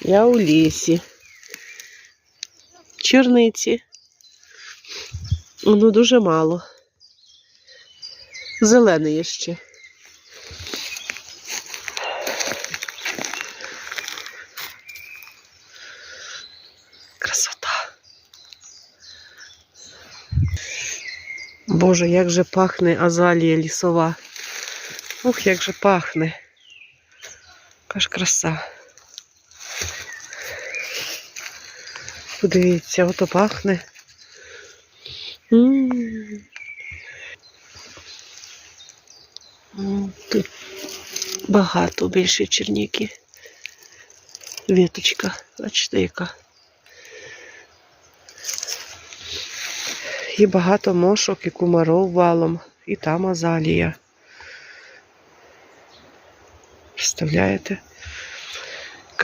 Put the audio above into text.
Я у лісі. Черниці. Ну, дуже мало. Зелене ще. Красота. Боже, як же пахне азалія лісова. Ух, як же пахне. Яка ж краса. Подивіться, ото пахне. Тут багато більше черніки. Віточка, бачите, яка. І багато мошок і кумаров валом, і там азалія. Представляєте?